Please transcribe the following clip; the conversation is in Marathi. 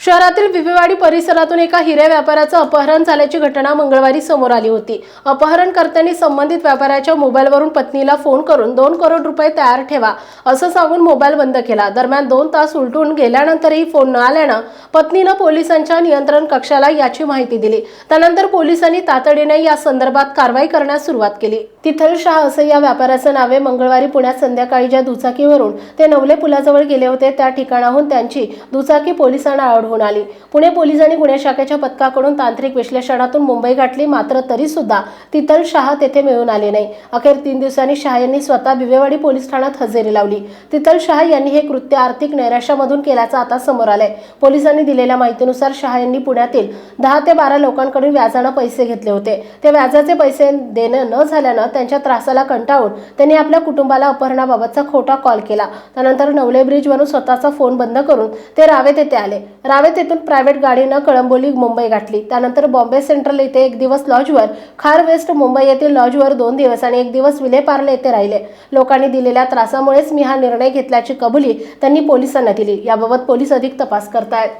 शहरातील विवेवाडी परिसरातून एका हिरे व्यापाऱ्याचं अपहरण झाल्याची घटना मंगळवारी समोर आली होती. अपहरणकर्त्यांनी संबंधित व्यापाऱ्याच्या मोबाईलवरून पत्नीला फोन करून दोन करोड रुपये तयार ठेवा असं सांगून मोबाईल बंद केला. दरम्यान दोन तास उलटून गेल्यानंतरही फोन न आल्यानं पत्नीनं पोलिसांच्या नियंत्रण कक्षाला याची माहिती दिली. त्यानंतर पोलिसांनी तातडीने या संदर्भात कारवाई करण्यास सुरुवात केली. तिथल शाह असं या व्यापाऱ्याचं नावे मंगळवारी पुण्यात संध्याकाळी ज्या दुचाकीवरून ते नवले पुलाजवळ गेले होते त्या ठिकाणाहून त्यांची दुचाकी पोलिसांना आढळून आली. पुणे पोलिसांनी गुन्हे शाखेच्या पथकाकडून तांत्रिक विश्लेषणातून मुंबई गाठली मात्र तरी सुद्धा तितल शाह तेथे मिळून आले नाही. अखेर तीन दिवसांनी शाह यांनी स्वतः बिवेवाडी पोलीस ठाण्यात हजेरी लावली. तितल शाह यांनी हे कृत्य आर्थिक नैराश्यामधून केल्याचं आता समोर आलंय. पोलिसांनी दिलेल्या माहितीनुसार शाह यांनी पुण्यातील दहा ते बारा लोकांकडून व्याजानं पैसे घेतले होते. ते व्याजाचे पैसे देणं न झाल्यानं त्यांच्या त्रासाला कंटाळून त्यांनी आपल्या कुटुंबाला अपहरणाबाबतचा खोटा कॉल केला. त्यानंतर नवले ब्रिजवरून स्वतःचा फोन बंद करून ते रावेत येथे आले. रावेत येथून प्रायव्हेट गाडीनं कळंबोली मुंबई गाठली. त्यानंतर बॉम्बे सेंट्रल येथे एक दिवस लॉजवर खार वेस्ट मुंबई येथील लॉजवर दोन दिवस आणि एक दिवस विलेपार्ले येथे राहिले. लोकांनी दिलेल्या त्रासामुळेच मी हा निर्णय घेतल्याची कबुली त्यांनी पोलिसांना दिली. याबाबत पोलीस अधिक तपास करतायत.